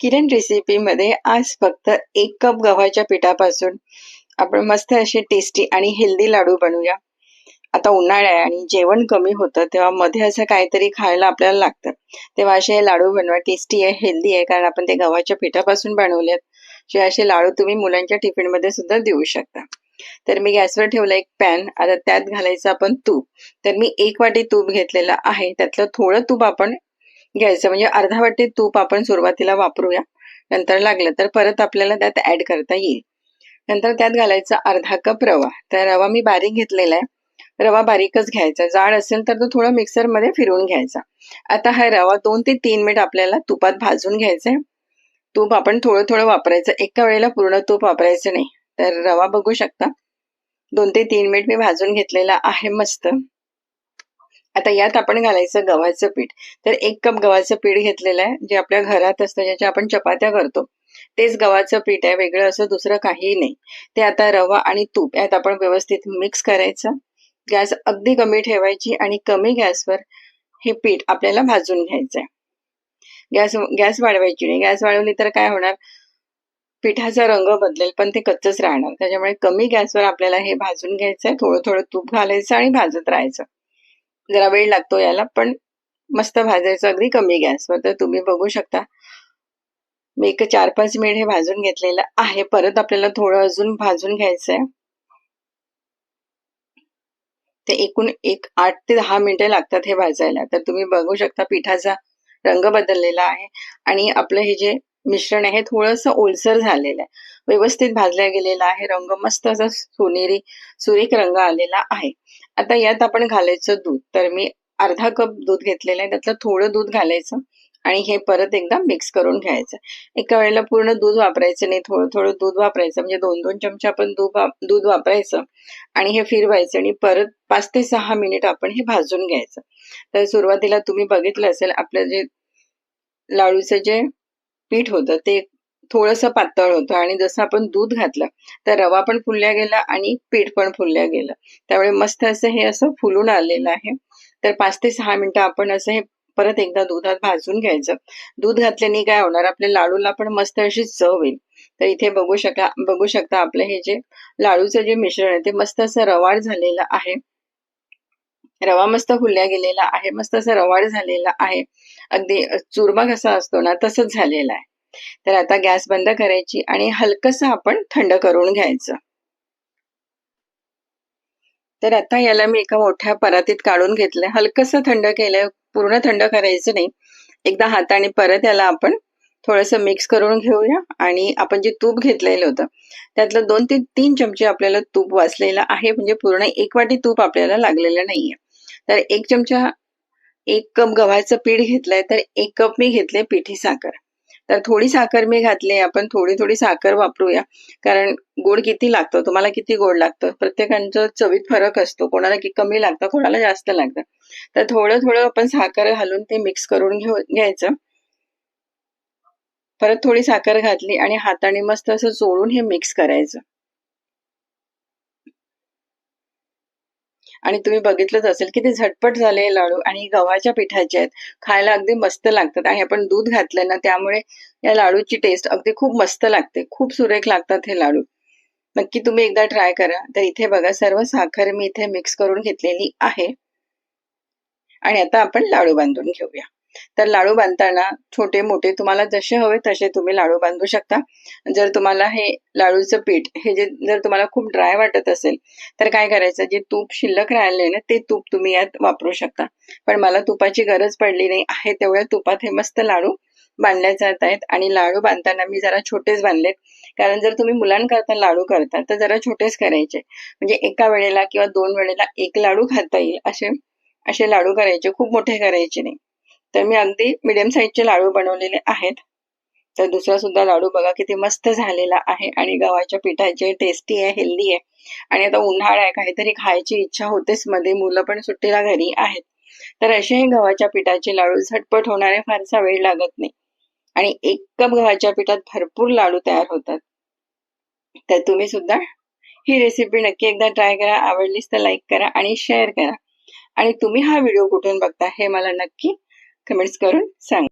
किरण रेसिपीमध्ये आज फक्त एक कप गव्हाच्या पिठापासून आपण मस्त असे टेस्टी आणि हेल्दी लाडू बनवूया. आता उन्हाळा आहे आणि जेवण कमी होतं तेव्हा मध्ये असं काहीतरी खायला आपल्याला लागतं. तेव्हा असे हे लाडू बनवा टेस्टी आहे हेल्दी आहे कारण आपण ते गव्हाच्या पिठापासून बनवलेत. जे असे लाडू तुम्ही मुलांच्या टिफिनमध्ये सुद्धा देऊ शकता. तर मी गॅसवर ठेवला एक पॅन आता त्यात घालायचं आपण तूप. तर मी एक वाटी तूप घेतलेलं आहे त्यातलं थोडं तूप आपण घ्यायचं. म्हणजे अर्धा वाटी तूप आपण सुरुवातीला वापरूया. नंतर लागलं तर परत आपल्याला त्यात ऍड करता येईल. नंतर त्यात घालायचा अर्धा कप रवा. तर रवा मी बारीक घेतलेला आहे. रवा बारीकच घ्यायचा. जाड असेल तर तो थोडा मिक्सरमध्ये फिरवून घ्यायचा. आता हा रवा दोन ते तीन मिनिट आपल्याला तुपात भाजून घ्यायचंय. तूप आपण थोडं थोडं वापरायचं. एका वेळेला पूर्ण तूप वापरायचं नाही. तर रवा बघू शकता. दोन ते तीन मिनिट मी भाजून घेतलेला आहे मस्त. आता यात आपण घालायचं गव्हाचं पीठ. तर एक कप गव्हाचं पीठ घेतलेलं आहे जे आपल्या घरात असतं ज्याच्या आपण चपात्या करतो. तेच गव्हाचं पीठ आहे वेगळं असं दुसरं काहीही नाही. ते आता रवा आणि तूप यात आपण व्यवस्थित मिक्स करायचं. गॅस अगदी कमी ठेवायची आणि कमी गॅसवर हे पीठ आपल्याला भाजून घ्यायचंय. गॅस गॅस वाढवायची नाही. गॅस वाढवली तर काय होणार? पिठाचा रंग बदलेल पण ते कच्चच राहणार. त्याच्यामुळे कमी गॅसवर आपल्याला हे भाजून घ्यायचंय. थोडं थोडं तूप घालायचं आणि भाजत राहायचं. जरा वेळ लागतो याला पण मस्त भाजायचं अगदी कमी गॅसवर तर तुम्ही बघू शकता. मी एक चार पाच मिनिट हे भाजून घेतलेलं आहे. परत आपल्याला थोडं अजून भाजून घ्यायचंय. ते एकूण एक आठ ते दहा मिनिटं लागतात हे भाजायला. तर तुम्ही बघू शकता पिठाचा रंग बदललेला आहे. आणि आपलं हे जे मिश्रण आहे थोडस ओलसर झालेलं आहे. व्यवस्थित भाजल्या गेलेला आहे रंग मस्त असा सोनेरी सुरेख रंग आलेला आहे. आता यात आपण घालायचं दूध. तर मी अर्धा कप दूध घेतलेलं आहे त्यातलं थोडं दूध घालायचं आणि हे परत एकदा मिक्स करून घ्यायचं. एका वेळेला पूर्ण दूध वापरायचं नाही थोडं थोडं दूध वापरायचं म्हणजे दोन दोन चमचे आपण दूध दूध वापरायचं आणि हे फिरवायचं आणि परत पाच ते सहा मिनिट आपण हे भाजून घ्यायचं. तर सुरुवातीला तुम्ही बघितलं असेल आपलं जे लाडूचं जे पीठ होतं ते थोडंसं पातळ होतं आणि जसं आपण दूध घातलं तर रवा पण फुलल्या गेला आणि पीठ पण फुलल्या गेलं. त्यामुळे मस्त असं हे असं फुलून आलेलं आहे. तर पाच ते सहा मिनिटं आपण असं हे परत एकदा दुधात भाजून घ्यायचं. दूध घातल्याने काय होणार आपल्या लाडूला पण मस्त अशी चव येईल. तर इथे बघू शका बघू शकता आपलं हे जे लाडूचं जे मिश्रण आहे ते मस्त असं रवाड झालेलं आहे. रवा मस्त फुलल्या गेलेला आहे मस्त असं रवाड झालेला आहे. अगदी चुरमा कसा असतो ना तसंच झालेला आहे. तर आता गॅस बंद करायची आणि हलकसं आपण थंड करून घ्यायचं. तर आता याला मी एका मोठ्या परातीत काढून घेतलंय. हलकस थंड केलंय पूर्ण थंड करायचं नाही. एकदा हाताने परत याला आपण थोडस मिक्स करून घेऊया आणि आपण जे तूप घेतलेलं होतं त्यातलं दोन ते तीन चमचे आपल्याला तूप वाचलेलं आहे. म्हणजे पूर्ण एक वाटी तूप आपल्याला लागलेलं नाहीये. तर एक चमचा एक कप गव्हाचं पीठ घेतलंय तर एक कप मी घेतले पिठी साखर. तर थोडी साखर मी घातली आपण थोडी थोडी साखर वापरूया. कारण गोड किती लागतं तुम्हाला किती गोड लागतं प्रत्येकांचं चवीत फरक असतो कोणाला कमी लागतं कोणाला जास्त लागतं. तर थोडं थोडं आपण साखर घालून ते मिक्स करून घेऊ घ्यायचं. परत थोडी साखर घातली आणि हाताने मस्त असं चोळून हे मिक्स करायचं. आणि तुम्ही बघितलंच असेल की ते झटपट झाले लाडू आणि गव्हाच्या पिठाचे आहेत खायला अगदी मस्त लागतात आणि आपण दूध घातलं ना त्यामुळे या लाडूची टेस्ट अगदी खूप मस्त लागते. खूप सुरेख लागतात हे लाडू. नक्की तुम्ही एकदा ट्राय करा. तर इथे बघा सर्व साखर मी इथे मिक्स करून घेतलेली आहे. आणि आता आपण लाडू बांधून घेऊया. तर लाडू बांधताना छोटे मोठे तुम्हाला जसे हवे तसे तुम्ही लाडू बांधू शकता. जर तुम्हाला हे लाडूचं पीठ हे जे जर तुम्हाला खूप ड्राय वाटत असेल तर काय करायचं? जे तूप शिल्लक राहिले ना ते तूप तुम्ही यात वापरू शकता. पण मला तुपाची गरज पडली नाही आहे तेवढ्या तुपात हे मस्त लाडू बांधल्या जात आहेत. आणि लाडू बांधताना मी जरा छोटेच बांधलेत. कारण जर तुम्ही मुलांकरता लाडू करता तर जरा छोटेच करायचे. म्हणजे एका वेळेला किंवा दोन वेळेला एक लाडू खाता येईल असे असे लाडू करायचे. खूप मोठे करायचे नाही. तर मी अगदी मिडियम साईजचे लाडू बनवलेले आहेत. तर दुसरा सुद्धा लाडू बघा किती मस्त झालेला आहे आणि गव्हाच्या पिठाचे टेस्टी आहे हेल्दी आहे. आणि आता उन्हाळा आहे काहीतरी खायची इच्छा होतेच मध्ये मुलं पण सुट्टीला घरी आहेत. तर असे हे गव्हाच्या पिठाचे लाडू झटपट होणारे फारसा वेळ लागत नाही. आणि एक कप गव्हाच्या पिठात भरपूर लाडू तयार होतात. तर तुम्ही सुद्धा ही रेसिपी नक्की एकदा ट्राय करा. आवडलीच तर लाईक करा आणि शेअर करा. आणि तुम्ही हा व्हिडिओ कुठून बघता हे मला नक्की कमेंट्स करून सांग.